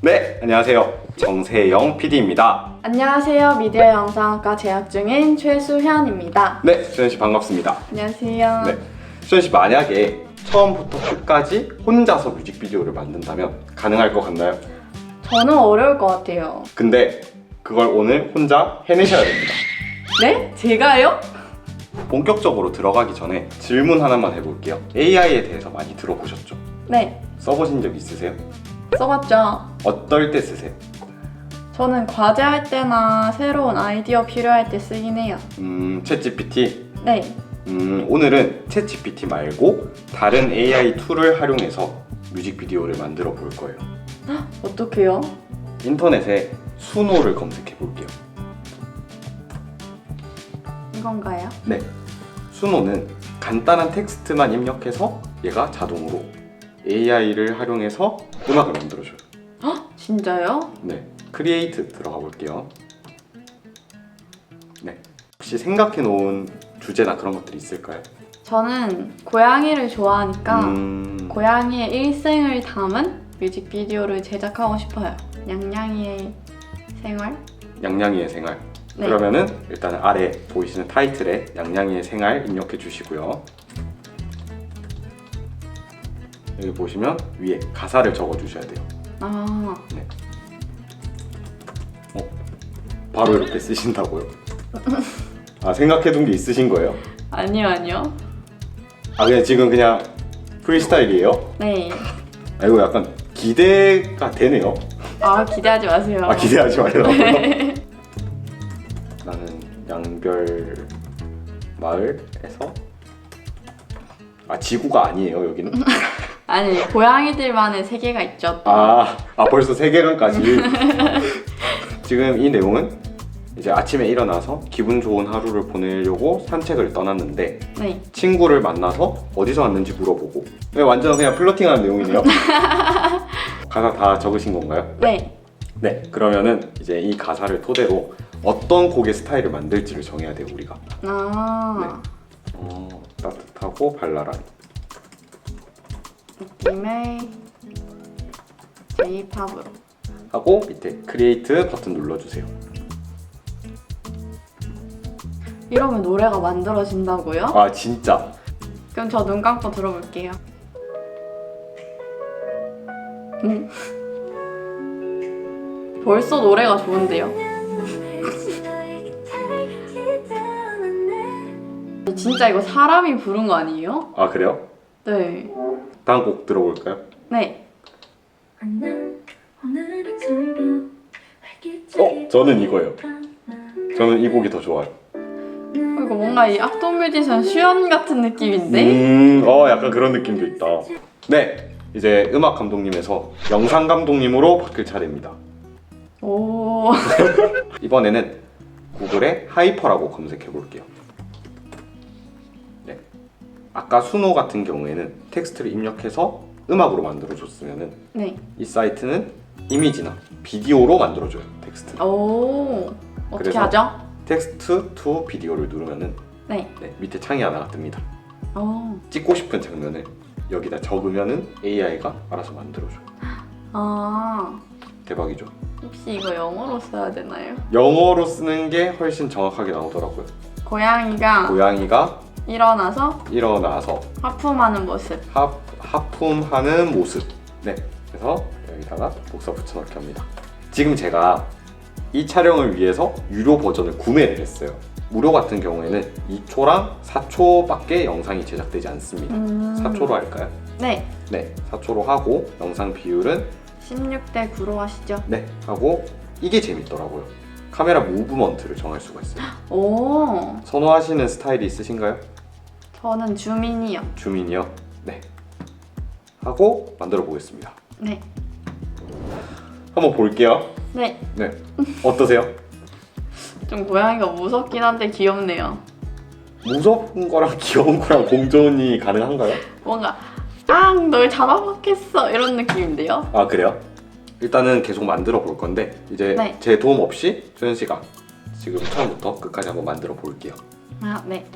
네, 안녕하세요. 정세영 PD입니다. 안녕하세요. 미디어 영상학과 재학 중인 최수현입니다. 네, 수현 씨 반갑습니다. 안녕하세요. 네, 수현 씨 만약에 처음부터 끝까지 혼자서 뮤직비디오를 만든다면 가능할 것 같나요? 저는 어려울 것 같아요. 근데 그걸 오늘 혼자 해내셔야 됩니다. 네? 제가요? 본격적으로 들어가기 전에 질문 하나만 해볼게요. AI에 대해서 많이 들어보셨죠? 네. 써보신 적 있으세요? 써봤죠. 어떨 때 쓰세요? 저는 과제할 때나 새로운 아이디어 필요할 때 쓰긴 해요. 음, 챗GPT. 네. 음, 오늘은 챗GPT 말고 다른 AI 툴을 활용해서 뮤직비디오를 만들어 볼 거예요. 어떻게요? 인터넷에 수노를 검색해 볼게요. 이건가요? 네. 수노는 간단한 텍스트만 입력해서 얘가 자동으로 AI를 활용해서 음악을 만들어줘요. 진짜요? 네. 크리에이트 들어가 볼게요. 네. 혹시 생각해 놓은 주제나 그런 것들이 있을까요? 저는 고양이를 좋아하니까 음, 고양이의 일생을 담은 뮤직비디오를 제작하고 싶어요. 냥냥이의 생활? 양양이의 생활. 네. 그러면은 일단은 아래 보이시는 타이틀에 양양이의 생활 입력해 주시고요. 여기 보시면 위에 가사를 적어 주셔야 돼요. 아, 바로 이렇게 쓰신다고요? 아 생각해 둔 게 있으신 거예요? 아니요, 아니요. 아 그냥 지금 그냥 프리스타일이에요? 네. 아 이거 약간 기대가 되네요. 아, 기대하지 마세요. 아 기대하지 말라고요. 나는 양별 마을에서 아 지구가 아니에요 여기는. 아니 고양이들만의 세계가 있죠. 또. 아, 아 벌써 세계관까지. 지금 이 내용은 이제 아침에 일어나서 기분 좋은 하루를 보내려고 산책을 떠났는데 네. 친구를 만나서 어디서 왔는지 물어보고 네, 완전 그냥 플러팅하는 내용이네요. 가사 다 적으신 건가요? 네. 네, 그러면은 이제 이 가사를 토대로 어떤 곡의 스타일을 만들지를 정해야 돼요 우리가. 아 어, 따뜻하고 발랄한. 느낌의 J-팝으로. 하고 밑에 크리에이트 버튼 눌러주세요. 이러면 노래가 만들어진다고요? 아 진짜 그럼 저 눈 감고 들어볼게요. 음. 벌써 노래가 좋은데요? 진짜 이거 사람이 부른 거 아니에요? 아 그래요? 네. 다음 곡 들어볼까요? 네. 어 저는 이거예요. 저는 이 곡이 더 좋아요. 이거 뭔가 이 악동 뮤지션 수연 같은 느낌인데? 음, 어 약간 그런 느낌도 있다. 네, 이제 음악 감독님에서 영상 감독님으로 바뀔 차례입니다. 오. 이번에는 구글에 하이퍼라고 검색해 볼게요. 네, 아까 수노 같은 경우에는 텍스트를 입력해서 음악으로 만들어 줬으면은 네. 이 사이트는 이미지나 비디오로 만들어 줘요 텍스트. 오. 어떻게 그래서? 하죠? 텍스트 투 비디오를 누르면은 네. 네, 밑에 창이 하나가 뜹니다. 오. 찍고 싶은 장면을 여기다 적으면은 AI가 알아서 만들어줘 요. 아. 대박이죠. 혹시 이거 영어로 써야 되나요? 영어로 쓰는 게 훨씬 정확하게 나오더라고요. 고양이가 고양이가 일어나서 일어나서 하품하는 모습. 하, 하품하는 모습. 네, 그래서 여기다가 복사 붙여넣기 합니다. 지금 제가 이 촬영을 위해서 유료 버전을 구매를 했어요. 무료 같은 경우에는 2초랑 4초밖에 영상이 제작되지 않습니다. 음. 4초로 할까요? 네. 네, 4초로 하고 영상 비율은 16대 9로 하시죠. 네 하고 이게 재밌더라고요. 카메라 무브먼트를 정할 수가 있어요. 오. 선호하시는 스타일이 있으신가요? 저는 주민이요. 주민이요. 네. 하고 만들어 보겠습니다. 네. 한번 볼게요. 네. 네. 어떠세요? 좀 고양이가 무섭긴 한데 귀엽네요. 무섭은 거랑 귀여운 거랑 공존이 가능한가요? 뭔가 앙, 널 잡아먹겠어 이런 느낌인데요. 아 그래요? 일단은 계속 만들어 볼 건데 이제 네. 제 도움 없이 소연 씨가 지금 처음부터 끝까지 한번 만들어 볼게요. 아, 네.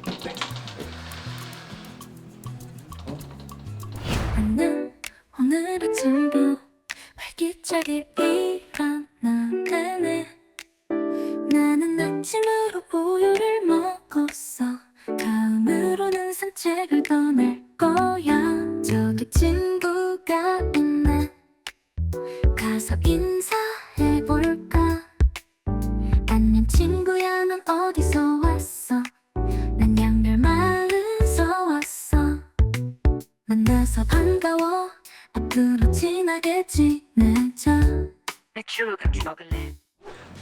않는 오늘 아침도 활기차게 일어나가네 나는 아침으로 우유를 먹었어. 다음으로는 산책을 떠날 거야. 저기 친구가 있네. 가서 인사 앞으로 친하게 지내 자 맥주 같이 먹을래?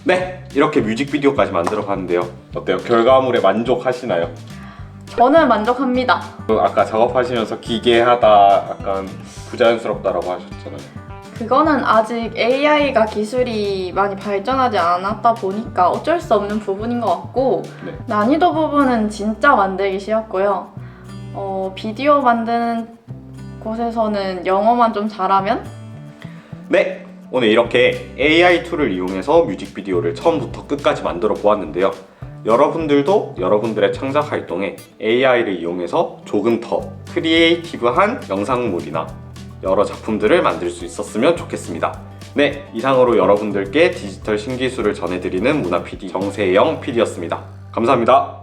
네, 이렇게 뮤직비디오까지 만들어 봤는데요. 어때요? 결과물에 만족하시나요? 저는 만족합니다. 그 아까 작업하시면서 기괴하다, 약간 부자연스럽다라고 하셨잖아요. 그거는 아직 AI가 기술이 많이 발전하지 않았다 보니까 어쩔 수 없는 부분인 것 같고 네. 난이도 부분은 진짜 만들기 쉬웠고요. 어, 비디오 만드는 곳에서는 영어만 좀 잘하면 네, 오늘 이렇게 AI 툴을 이용해서 뮤직비디오를 처음부터 끝까지 만들어 보았는데요. 여러분들도 여러분들의 창작 활동에 AI를 이용해서 조금 더 크리에이티브한 영상물이나 여러 작품들을 만들 수 있었으면 좋겠습니다. 네, 이상으로 여러분들께 디지털 신기술을 전해드리는 문화 PD 정세영 PD였습니다. 감사합니다.